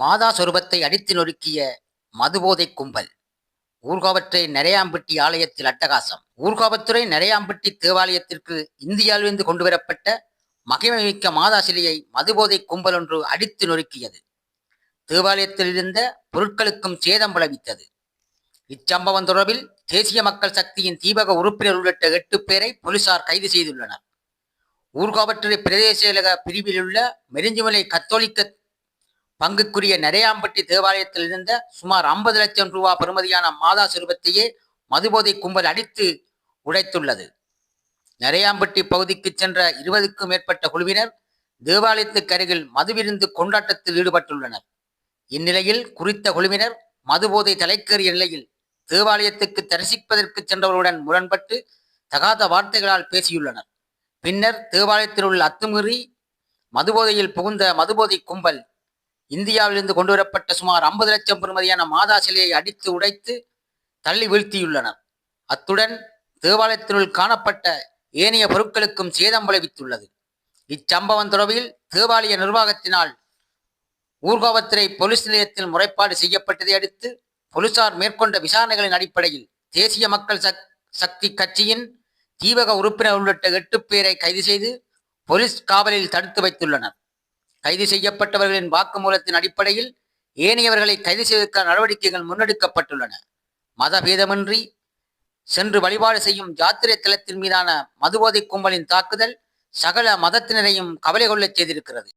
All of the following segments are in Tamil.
மாதா சொரூபத்தை அடித்து நொறுக்கிய மதுபோதை கும்பல். ஊர்காவற்றை நரையாம்பட்டி ஆலயத்தில் அட்டகாசம். ஊர்காவத்துறை நரையாம்பட்டி தேவாலயத்திற்கு இந்தியாவிலிருந்து கொண்டுவரப்பட்ட மகிமைமிக்க மாதா சிலையை மதுபோதை கும்பல் ஒன்று அடித்து நொறுக்கியது. தேவாலயத்தில் இருந்த பொருட்களுக்கும் சேதம் விளைவித்தது. இச்சம்பவம் தொடர்பில் தேசிய மக்கள் சக்தியின் தீபக உறுப்பினர் உள்ளிட்ட எட்டு பேரை போலீசார் கைது செய்துள்ளனர். ஊர்காவற்றை பிரதேச செயலக பிரிவில் உள்ள மெரிஞ்சிமலை கத்தோலிக்க பங்குக்குரிய நரையாம்பட்டி தேவாலயத்தில் இருந்த சுமார் ஐம்பது லட்சம் ரூபாய் பெறுமதியான மாதா சிறுபத்தையே மதுபோதை கும்பல் அடித்து உடைத்துள்ளது. நரையாம்பட்டி பகுதிக்கு சென்ற இருபதுக்கும் மேற்பட்ட குழுவினர் தேவாலயத்துக்கு அருகில் மதுவிருந்து கொண்டாட்டத்தில் ஈடுபட்டுள்ளனர். இந்நிலையில் குறித்த குழுவினர் மதுபோதை தலைக்கேறிய நிலையில் தேவாலயத்துக்கு தரிசிப்பதற்கு சென்றவர்களுடன் முரண்பட்டு தகாத வார்த்தைகளால் பேசியுள்ளனர். பின்னர் தேவாலயத்தில் உள்ள அத்துமீறி மதுபோதையில் புகுந்த மதுபோதை கும்பல் இந்தியாவிலிருந்து கொண்டுவரப்பட்ட சுமார் ஐம்பது லட்சம் பெறுமதியான மாதா சிலையை அடித்து உடைத்து தள்ளி வீழ்த்தியுள்ளனர். அத்துடன் தேவாலயத்தினுள் காணப்பட்ட ஏனைய பொருட்களுக்கும் சேதம் விளைவித்துள்ளது. இச்சம்பவம் தொடர்பில் தேவாலய நிர்வாகத்தினால் ஊர்காவத்துறை போலீஸ் நிலையத்தில் முறைப்பாடு செய்யப்பட்டதை அடுத்து போலீசார் மேற்கொண்ட விசாரணைகளின் அடிப்படையில் தேசிய மக்கள் சக்- சக்தி கட்சியின் தீவக உறுப்பினர் உள்ளிட்ட எட்டு பேரை கைது செய்து போலீஸ் காவலில் தடுத்து வைத்துள்ளனர். கைது செய்யப்பட்டவர்களின் வாக்குமூலத்தின் அடிப்படையில் ஏனையவர்களை கைது செய்வதற்கான நடவடிக்கைகள் முன்னெடுக்கப்பட்டுள்ளன. மதபேதமின்றி சென்று வழிபாடு செய்யும் யாத்திரை தலத்தின் மீதான மதுபோதை கும்பலின் தாக்குதல் சகல மதத்தினரையும் கவலை கொள்ளச் செய்திருக்கிறது.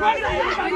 Right.